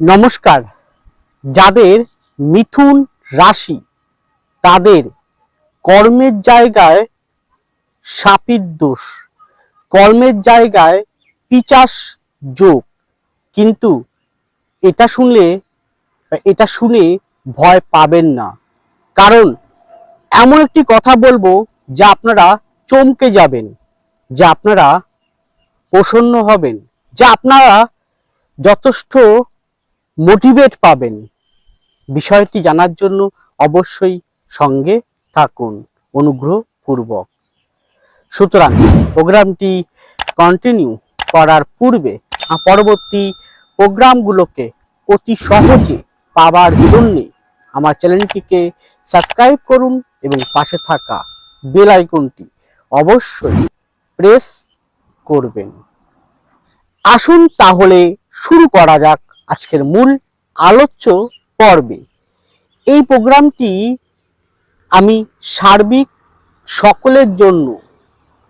নমস্কার। যাদের মিথুন রাশি, তাদের কর্মের জায়গায় সাপির দোষ, কর্মের জায়গায় পিচাস যোগ। কিন্তু এটা শুনলে, এটা শুনে ভয় পাবেন না। কারণ এমন একটি কথা বলব যা আপনারা চমকে যাবেন, যা আপনারা প্রসন্ন হবেন, যা আপনারা যথেষ্ট মোটিভেট পাবেন। বিষয়টি জানার জন্য অবশ্যই সঙ্গে থাকুন। অনুগ্রহপূর্বক। সুতরাং প্রোগ্রামটি কন্টিনিউ করার পূর্বে পরবর্তী প্রোগ্রামগুলোকে অতি সহজে পাবার জন্য আমার চ্যানেলটিকে সাবস্ক্রাইব করুন এবং পাশে থাকা বেল আইকনটি অবশ্যই প্রেস করবেন। আসুন তাহলে শুরু করা যাক। আজকের মূল আলোচ্য পর্বে। এই প্রোগ্রামটি আমি সার্বিক সকলের জন্য,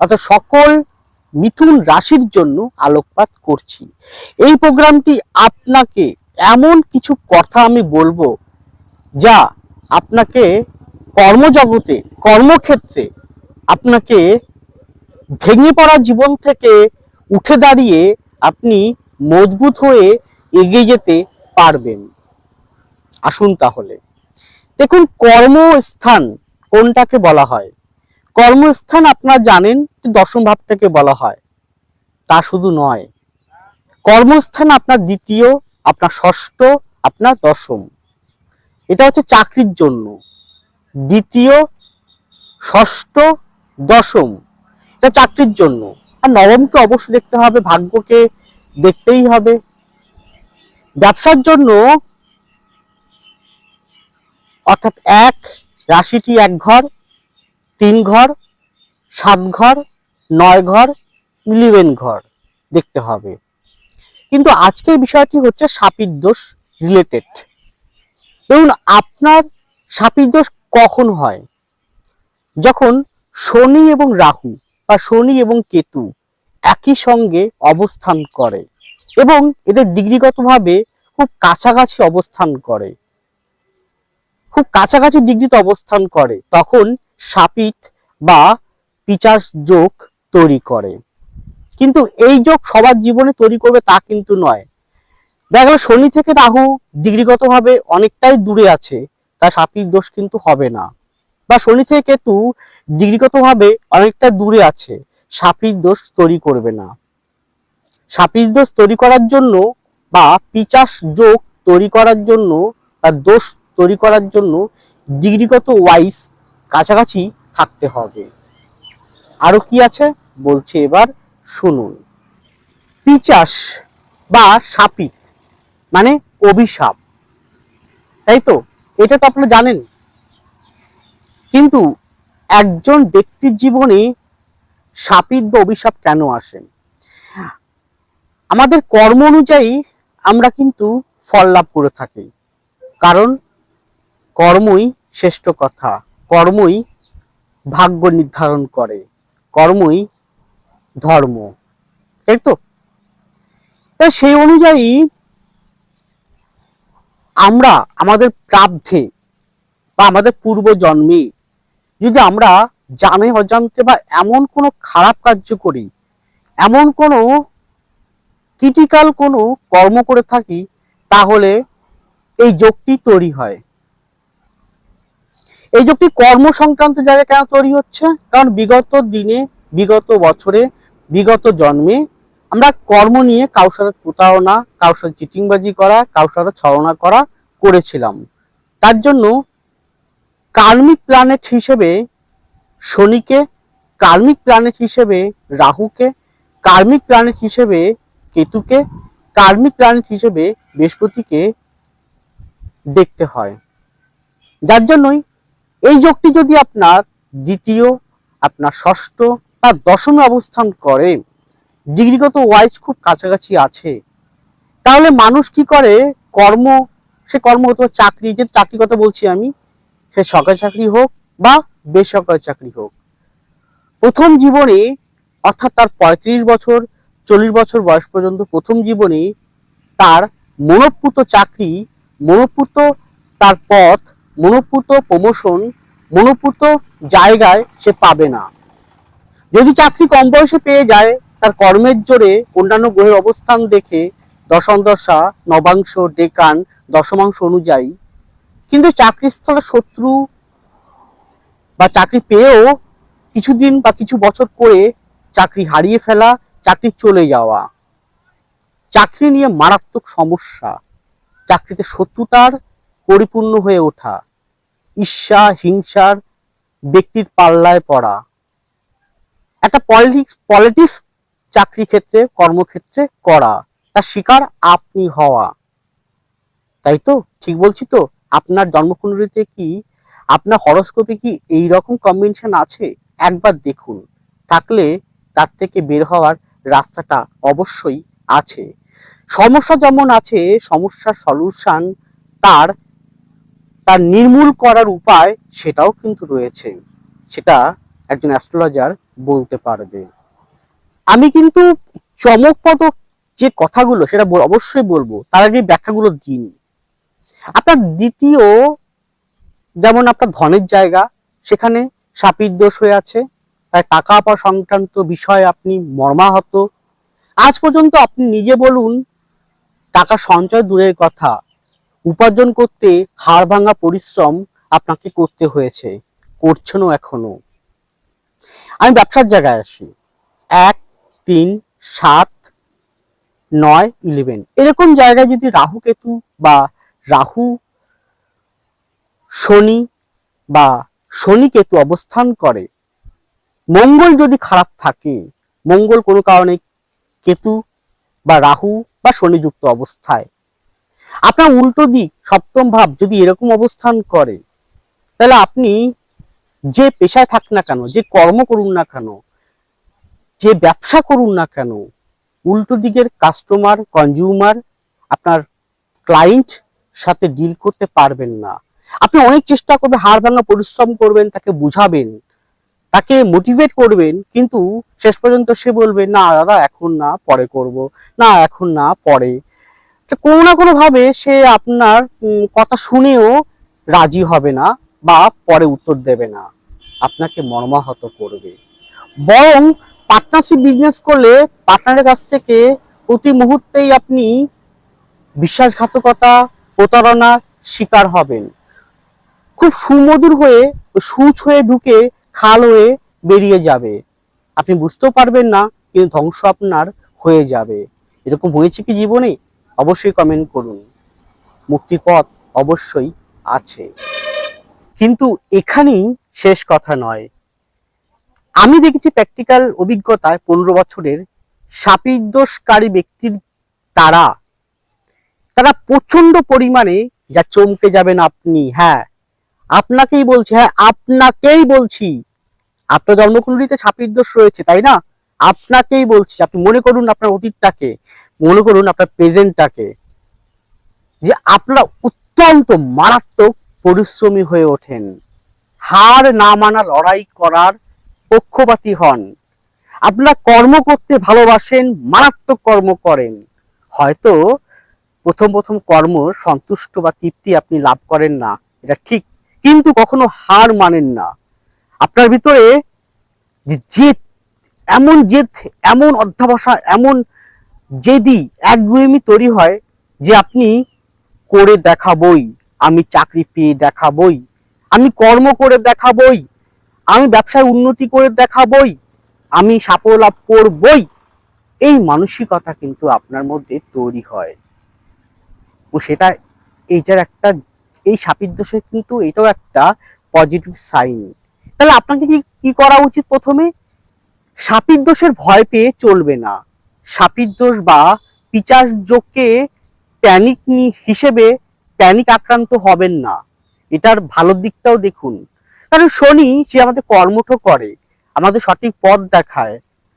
অর্থাৎ সকল মিথুন রাশির জন্য আলোকপাত করছি। এই প্রোগ্রামটি আপনাকে এমন কিছু কথা আমি বলব যা আপনাকে কর্মজগতে, কর্মক্ষেত্রে আপনাকে ভেঙে পড়া জীবন থেকে উঠে দাঁড়িয়ে আপনি মজবুত হয়ে এগিয়ে যেতে পারবেন। আসুন তাহলে। দেখুন, কর্মস্থান কোনটাকে বলা হয়? কর্মস্থান আপনারা জানেন দশম ভাবটাকে বলা হয়। তা শুধু নয়। কর্মস্থান আপনার দ্বিতীয়, আপনার ষষ্ঠ, আপনার দশম। এটা হচ্ছে চাকরির জন্য। দ্বিতীয়, ষষ্ঠ, দশম। এটা চাকরির জন্য। আর নবমকে অবশ্যই দেখতে হবে, ভাগ্যকে দেখতেই হবে। ব্যবসার জন্য অর্থাৎ এক রাশিটি এক ঘর, তিন ঘর, সাত ঘর, নয় ঘর ইলেভেন ঘর দেখতে হবে। কিন্তু আজকের বিষয়টি হচ্ছে সাপির দোষ রিলেটেড দেখুন, আপনার সাপির দোষ কখন হয়? যখন শনি এবং রাহু বা শনি এবং কেতু একই সঙ্গে অবস্থান করে। এবং এদের ডিগ্রিগতভাবে খুব কাছাকাছি অবস্থান করে। খুব কাছাকাছি ডিগ্রিতে অবস্থান করে। তখন সাপিত বা পিচাস যোগ তৈরি করে। কিন্তু এই যোগ সবার জীবনে তৈরি করবে তা কিন্তু নয়। দেখা শনি থেকে রাহু ডিগ্রিগতভাবে অনেকটাই দূরে আছে তা সাপির দোষ কিন্তু হবে না। বা শনি থেকে কেতু ডিগ্রিগতভাবে অনেকটা দূরে আছে, সাপির দোষ তৈরি করবে না। সাপির দোষ তৈরি করার জন্য বা পিচাস যোগ তৈরি করার জন্য বা দোষ তৈরি করার জন্য ডিগ্রিগত ওয়াইজ কাছাকাছি থাকতে হবে। আরও কি আছে? বলছে এবার শুনুন। পিচাস বা সাপিত মানে অভিশাপ। তাই তো? এটা তো আপনারা জানেন। কিন্তু একজন ব্যক্তির জীবনে সাপিত বা অভিশাপ কেন আসে? আমাদের কর্ম অনুযায়ী আমরা কিন্তু ফল লাভ করে থাকি। কারণ কর্মই শ্রেষ্ঠ কথা, কর্মই ভাগ্য নির্ধারণ করে, কর্মই ধর্ম, তাই তো? তাই সেই অনুযায়ী আমরা আমাদের প্রাব্ধে বা আমাদের পূর্ব জন্মে যদি আমরা জানে অজান্তে বা এমন কোনো খারাপ কার্য করি, এমন কোনো ক্রিটিক্যাল কোনো কর্ম করে থাকি, তাহলে এই যোগটি তৈরি হয়। এই যোগটি কর্ম সংক্রান্ত জায়গায় কেন তৈরি হচ্ছে? কারণ বিগত দিনে, বিগত বছরে, বিগত জন্মে আমরা কর্ম নিয়ে কারোর সাথে প্রতারণা, কারোর সাথে চিটিংবাজি করা, কারোর সাথে ছলনা করা করেছিলাম। তার জন্য কার্মিক প্ল্যানেট হিসেবে শনিকে, কার্মিক প্ল্যানেট হিসেবে রাহুকে, কার্মিক প্ল্যানেট হিসেবে কেতুকে কার্মিক প্ল্যানেট হিসেবে বৃহস্পতিকে দেখতে হয়। যার জন্যই এই যোগটি যদি আপনার দ্বিতীয়, আপনার ষষ্ঠ বা দশমে অবস্থান করে, ডিগ্রিগত ওয়াইজ খুব কাছাকাছি আছে, তাহলে মানুষ কি করে? কর্ম, সে কর্ম হতো চাকরি, যে চাকরি কথা বলছি আমি, সে সরকারি চাকরি হোক বা বেসরকারি চাকরি হোক। প্রথম জীবনে, অর্থাৎ তার পঁয়ত্রিশ বছর চল্লিশ বছর বয়স পর্যন্ত প্রথম জীবনে তার মনোপুত চাকরি মনোপুত তার পথ মনোপুত প্রমোশন মনোপুত জায়গায় সে পাবে না। যদি চাকরি কম বয়সে পেয়ে যায়, তার কর্মের জোরে অন্যান্য গ্রহের অবস্থান দেখে দশম দশা নবাংশ, ডেকান, দশমাংশ অনুযায়ী। কিন্তু চাকরিস্থলে শত্রু বা চাকরি পেয়েও কিছুদিন বা কিছু বছর করে চাকরি হারিয়ে ফেলা চাকরি চলে যাওয়া, চাকরি নিয়ে মারাত্মক সমস্যা, চাকরিতে শত্রুতার পরিপূর্ণ হয়ে ওঠা, ঈর্ষা, হিংসার ব্যক্তির পাল্লায় পড়া। একটা পলিটিক্স পলিটিক্স চাকরি ক্ষেত্রে কর্মক্ষেত্রে করা, তার শিকার আপনি হওয়া। তাই তো? ঠিক বলছি তো? আপনার জন্মকুণ্ডলিতে কি, আপনার হরস্কোপে কি এই রকম কম্বিনেশন আছে? একবার দেখুন। থাকলে তার থেকে বের হওয়ার রাস্তাটা অবশ্যই আছে। সমস্যা যেমন আছে সমস্যার সলিউশন তার তার নির্মূল করার উপায় সেটাও কিন্তু রয়েছে। সেটা একজন অ্যাস্ট্রোলজার বলতে পারবে। আমি কিন্তু চমকপ্রদ যে কথাগুলো সেটা অবশ্যই বলব, তার আগে ব্যাখ্যাগুলো দিন আপনার দ্বিতীয়, যেমন আপনার ধনের জায়গা, সেখানে সাপির দোষ হয়ে আছে টাকা পাওয়া সংক্রান্ত বিষয়ে আপনি মর্মাহত। আজ পর্যন্ত আপনি নিজে বলুন, টাকা সঞ্চয় দূরের কথা, উপার্জন করতে হাড় ভাঙা পরিশ্রম আপনাকে করতে হয়েছে, করছেনও এখনও। আমি ব্যবসার জায়গায় আসি। এক, তিন, সাত, নয় ইলেভেন এরকম জায়গায় যদি রাহু কেতু বা রাহু শনি বা শনি কেতু অবস্থান করে মঙ্গল যদি খারাপ থাকে, মঙ্গল কোনো কারণে কেতু বা রাহু বা শনিযুক্ত অবস্থায়। আপনার উল্টো দিক, সপ্তম ভাব যদি এরকম অবস্থান করে, তাহলে আপনি যে পেশায় থাক না কেন, যে কর্ম করুন না কেন, যে ব্যবসা করুন না কেন, উল্টো দিকের কাস্টমার কনজিউমার আপনার ক্লায়েন্ট সাথে ডিল করতে পারবেন না। আপনি অনেক চেষ্টা করবেন, হাড় ভাঙা পরিশ্রম করবেন, তাকে বুঝাবেন। তাকে মোটিভেট করবেন, কিন্তু শেষ পর্যন্ত সে বলবে, না দাদা, এখন না, পরে করব। না, এখন না, পরে। কোনো না কোনো ভাবে সে আপনার কথা শুনেও রাজি হবে না বা পরে উত্তর দেবে না। আপনাকে মর্মাহত করবে। বরং পার্টনারশিপ বিজনেস করলে পার্টনারের কাছ থেকে প্রতি মুহূর্তেই আপনি বিশ্বাসঘাতকতা প্রতারণা শিকার হবেন। খুব সুমধুর হয়ে, সুচ হয়ে ঢুকে খাল হয়ে বেরিয়ে যাবে। আপনি বুঝতেও পারবেন না, কিন্তু ধ্বংস আপনার হয়ে যাবে। এরকম হয়েছে কি জীবনে? অবশ্যই কমেন্ট করুন। মুক্তির পথ অবশ্যই আছে। কিন্তু এখানেই শেষ কথা নয়। আমি দেখেছি প্র্যাকটিক্যাল অভিজ্ঞতায় পনেরো বছরের সাপিদোষকারী ব্যক্তির তারা। তারা প্রচণ্ড পরিমাণে যা চমকে যাবেন আপনি হ্যাঁ আপনাকেই বলছি হ্যাঁ আপনাকেই বলছি। আপনার জন্মকুণ্ডলিতে ছাপির দোষ রয়েছে, তাই না? আপনাকেই বলছি, আপনি মনে করুন আপনার অতীতটাকে, মনে করুন আপনার প্রেজেন্টটাকে, যে আপনারা অত্যন্ত মারাত্মক পরিশ্রমী হয়ে ওঠেন। হার না মানা লড়াই করার পক্ষপাতী হন। আপনারা কর্ম করতে ভালোবাসেন, মারাত্মক কর্ম করেন। হয়তো প্রথম প্রথম কর্ম সন্তুষ্ট বা তৃপ্তি আপনি লাভ করেন না, এটা ঠিক। কিন্তু কখনো হার মানেন না। আপনার ভিতরে যে জেদ, এমন জেদ, এমন অধ্যাবসা, এমন জেদি একগুয়েমি তৈরি হয় যে আপনি করে দেখাবই, আমি চাকরি পেয়ে দেখাবই, আমি কর্ম করে দেখাবই, আমি ব্যবসায় উন্নতি করে দেখাবই, আমি সাফল্য লাভ করবই। এই মানসিকতা কিন্তু আপনার মধ্যে তৈরি হয়। ও সেটা, এইটার একটা এই সাপের দোষের কিন্তু এটাও একটা পজিটিভ সাইন তাহলে আপনাকে কি কি করা উচিত প্রথমে? সাপির দোষের ভয় পেয়ে চলবে না। সাপির দোষ বা পিচাস যোগকে প্যানিক হিসেবে প্যানিক আক্রান্ত হবেন না। এটার ভালো দিকটাও দেখুন। কারণ শনি, সে আমাদের কর্মঠ করে, আমাদের সঠিক পথ দেখায়।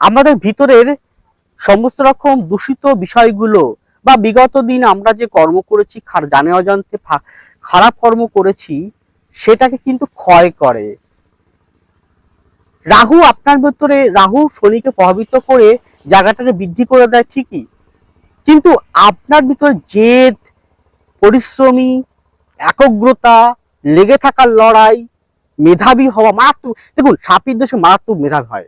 আমাদের ভিতরের সমস্ত রকম দূষিত বিষয়গুলো বা বিগত দিন আমরা যে কর্ম করেছি জানে অজান্তে কর্ম করেছি, সেটাকে কিন্তু ক্ষয় করে। রাহু আপনার ভেতরে, রাহু শনিকে প্রভাবিত করে জায়গাটাকে বৃদ্ধি করে দেয় ঠিকই। কিন্তু আপনার ভিতরে জেদ, পরিশ্রমী, একগ্রতা, লেগে থাকার লড়াই, মেধাবী হওয়া মারাত্মক, দেখুন, সাপির দোষে মারাত্মক মেধাবী হয়,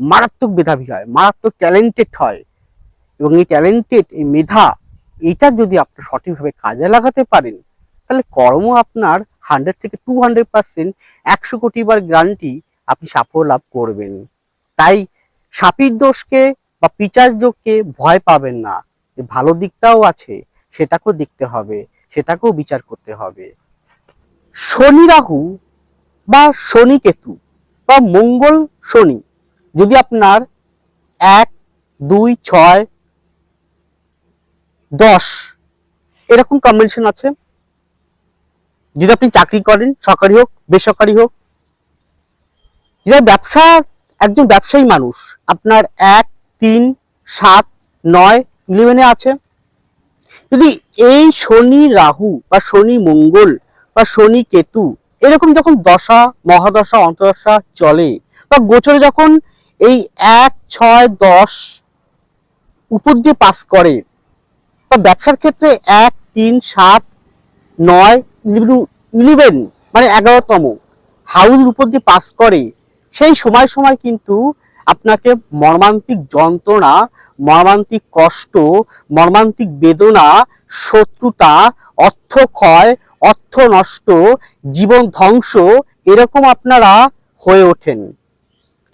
মারাত্মক মেধাবী হয়, মারাত্মক ট্যালেন্টেড হয়। এবং এই ট্যালেন্টেড এই মেধা এটা যদি আপনি সঠিকভাবে কাজে লাগাতে পারেন তাহলে কর্ম আপনার হান্ড্রেড থেকে টু হান্ড্রেড পার্সেন্ট একশো কোটি বার গ্রান্টি আপনি সাফল্য লাভ করবেন। তাই সাপির দোষকে বা পিচার যোগকে ভয় পাবেন না। ভালো দিকটাও আছে, সেটাকেও দেখতে হবে, সেটাকেও বিচার করতে হবে। শনি রাহু বা শনি কেতু বা মঙ্গল শনি যদি আপনার এক, দুই, ছয়, দশ, এরকম কম্বিনেশন আছে যদি আপনি চাকরি করেন, সরকারি হোক, বেসরকারি হোক যদি ব্যবসা একজন ব্যবসায়ী মানুষ, আপনার এক, তিন, সাত, নয় ইলেভেনে আছে। যদি এই শনি রাহু বা শনি মঙ্গল বা শনি কেতু, এরকম যখন দশা, মহাদশা অন্তদশা চলে বা গোচরে যখন এই এক, ছয়, দশ উপর দিয়ে পাস করে, বা ব্যবসার ক্ষেত্রে এক, তিন, সাত, নয় ইলেভেন মানে এগারোতম হাউসের উপর দিয়ে পাস করে, সেই সময় সময় কিন্তু আপনাকে মর্মান্তিক যন্ত্রণা, মর্মান্তিক কষ্ট, মর্মান্তিক বেদনা, শত্রুতা, অর্থ ক্ষয়, অর্থ নষ্ট, জীবন ধ্বংস এরকম আপনারা হয়ে ওঠেন।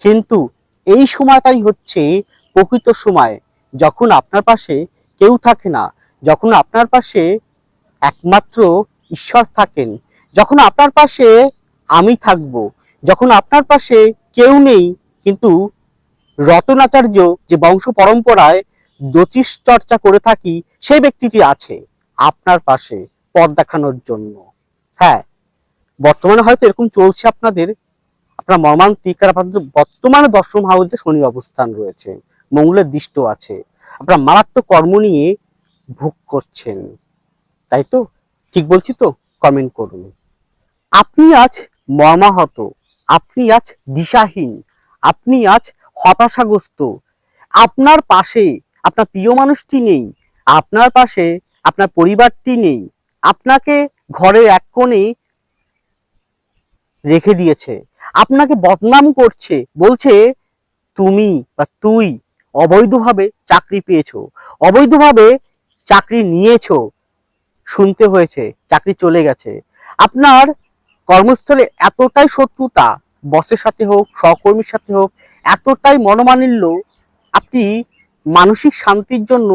কিন্তু এই সময়টাই হচ্ছে প্রকৃত সময়, যখন আপনার পাশে কেউ থাকে না, যখন আপনার পাশে একমাত্র ঈশ্বর থাকেন। যখন আপনার পাশে আমি থাকব, যখন আপনার পাশে কেউ নেই, কিন্তু রতনাচার্য যে বংশ পরম্পরায় জ্যোতিষ চর্চা করে থাকি সেই ব্যক্তিটি আছে আপনার পাশে পথ দেখানোর জন্য। হ্যাঁ বর্তমানে হয়তো এরকম চলছে আপনাদের। আপনার মর্মান্তিক আর আপনাদের বর্তমানে দশম হাউসে শনি অবস্থান রয়েছে, মঙ্গলের দৃষ্ট আছে। আপনার মারাত্মক কর্ম নিয়ে ভোগ করছেন, তাই তো? ঠিক বলছি তো? কমেন্ট করুন। আপনি আজ মর্মাহত, আপনি আজ দিশাহীন, আপনি আজ হতাশাগ্রস্ত। আপনার পাশে আপনার প্রিয় মানুষটি নেই, আপনার পাশে আপনার পরিবারটি নেই, আপনাকে ঘরের এক কোণে রেখে দিয়েছে, আপনাকে বদনাম করছে, বলছে, তুমি বা তুই অবৈধভাবে চাকরি পেয়েছ, অবৈধভাবে চাকরি নিয়েছো শুনতে হয়েছে, চাকরি চলে গেছে। আপনার কর্মস্থলে এতটাই শত্রুতা, বসের সাথে হোক, সহকর্মীর সাথে হোক, এতটাই মনোমালিন্য, আপনি মানসিক শান্তির জন্য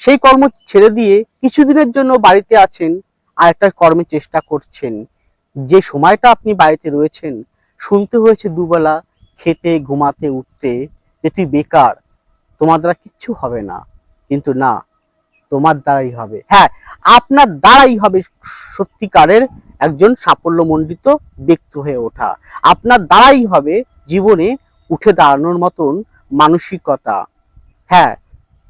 সেই কর্ম ছেড়ে দিয়ে কিছুদিনের জন্য বাড়িতে আছেন আর একটা কর্মের চেষ্টা করছেন। যে সময়টা আপনি বাড়িতে রয়েছেন, শুনতে হয়েছে দুবেলা, খেতে, ঘুমাতে, উঠতে যে তুই বেকার, তোমার দ্বারা কিচ্ছু হবে না। কিন্তু না তোমার দ্বারাই হবে। হ্যাঁ আপনার দ্বারাই হবে সত্যিকারের একজন সাফল্যমণ্ডিত ব্যক্তি হয়ে ওঠা। আপনার দ্বারাই হবে জীবনে উঠে দাঁড়ানোর মতন মানসিকতা। হ্যাঁ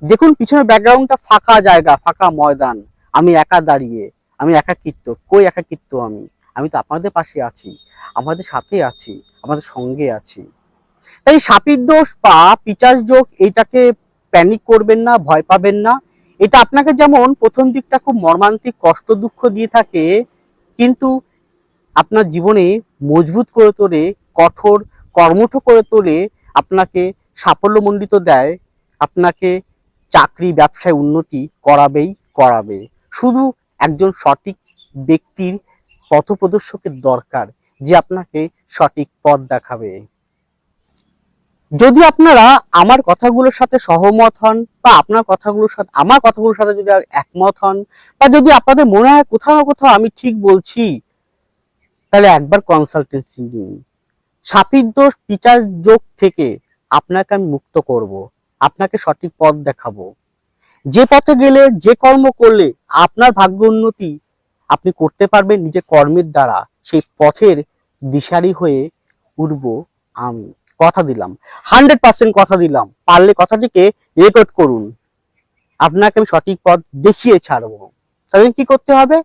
দেখুন পিছনের ব্যাকগ্রাউন্ডটা ফাঁকা জায়গা, ফাঁকা ময়দান। আমি একা দাঁড়িয়ে, আমি একাকিত্ব। কই একাকিত্ব আমি? আমি তো আপনাদের পাশে আছি আমাদের সাথে আছি আমাদের সঙ্গে আছি। তাই সাপির দোষ বা পিচার যোগ এইটাকে প্যানিক করবেন না, ভয় পাবেন না। এটা আপনাকে যেমন প্রথম দিকটা খুব মর্মান্তিক, কষ্ট, দুঃখ দিয়ে থাকে, কিন্তু আপনার জীবনে মজবুত করে তোলে, কঠোর, কর্মঠ করে তোলে, আপনাকে সাফল্যমণ্ডিত দেয়, আপনাকে চাকরি, ব্যবসায় উন্নতি করাবেই করাবে। শুধু একজন সঠিক ব্যক্তির পথপ্রদর্শকের দরকার, যে আপনাকে সঠিক পথ দেখাবে। যদি আপনারা আমার কথাগুলোর সাথে সহমত হন বা আপনার কথাগুলোর সাথে, আমার কথাগুলোর সাথে যদি একমত হন, বা যদি আপনাদের মনে হয় কোথাও না কোথাও আমি ঠিক বলছি, তাহলে একবার কনসালটেন্সি নিন। সাপির দোষ বিচার যোগ থেকে আপনাকে আমি মুক্ত করব, আপনাকে সঠিক পথ দেখাবো। যে পথে গেলে, যে কর্ম করলে আপনার ভাগ্য উন্নতি আপনি করতে পারবেন নিজের কর্মের দ্বারা, সেই পথের দিশারি হয়ে উঠব আমি। কথা দিলাম। হান্ড্রেড পার্সেন্ট কথা দিলাম। পারলে কথাটিকে রেকর্ড করুন। আপনাকে আমি সঠিক পথ দেখিয়ে ছাড়বো। তাহলে কি করতে হবে?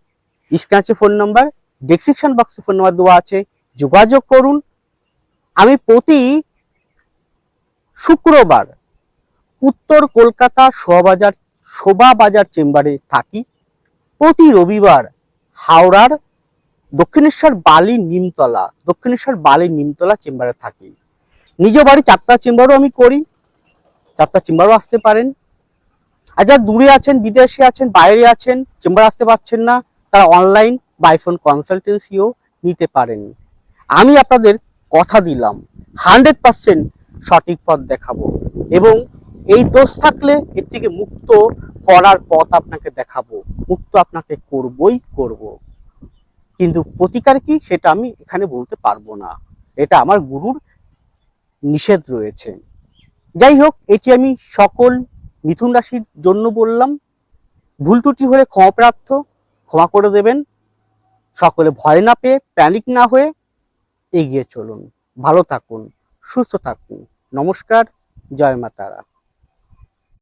স্ক্র্যাচে ফোন নাম্বার ডেসক্রিপশন বক্সে ফোন নাম্বার দেওয়া আছে। যোগাযোগ করুন। আমি প্রতি শুক্রবার উত্তর কলকাতা শোয়াবাজার শোভা বাজার চেম্বারে থাকি। প্রতি রবিবার হাওড়ার দক্ষিণেশ্বর বালি নিমতলা, দক্ষিণেশ্বর বালি নিমতলা চেম্বারে থাকি। নিজ বাড়ি চারটা চেম্বারও আমি করি, চারটা চেম্বারও আসতে পারেন। আর যারা দূরে আছেন, বিদেশে আছেন, বাইরে আছেন, চেম্বার আসতে পারছেন না, তারা অনলাইন বাইফোন কনসালটেন্সিও নিতে পারেন। আমি আপনাদের কথা দিলাম হান্ড্রেড পার্সেন্ট সঠিক পথ দেখাবো। এবং এই দোষ থাকলে এর থেকে মুক্ত করার পথ আপনাকে দেখাবো, মুক্ত আপনাকে করবই করব। কিন্তু প্রতিকার কি, সেটা আমি এখানে বলতে পারব না। এটা আমার গুরুর নিষেধ রয়েছে। যাই হোক এটি আমি সকল মিথুন রাশির জন্য বললাম। ভুল ত্রুটি হলে ক্ষমাপ্রার্থ ক্ষমা করে দেবেন। সকলে ভয় না পেয়ে প্যানিক না হয়ে এগিয়ে চলুন। ভালো থাকুন, সুস্থ থাকুন। নমস্কার, জয় মা তারা।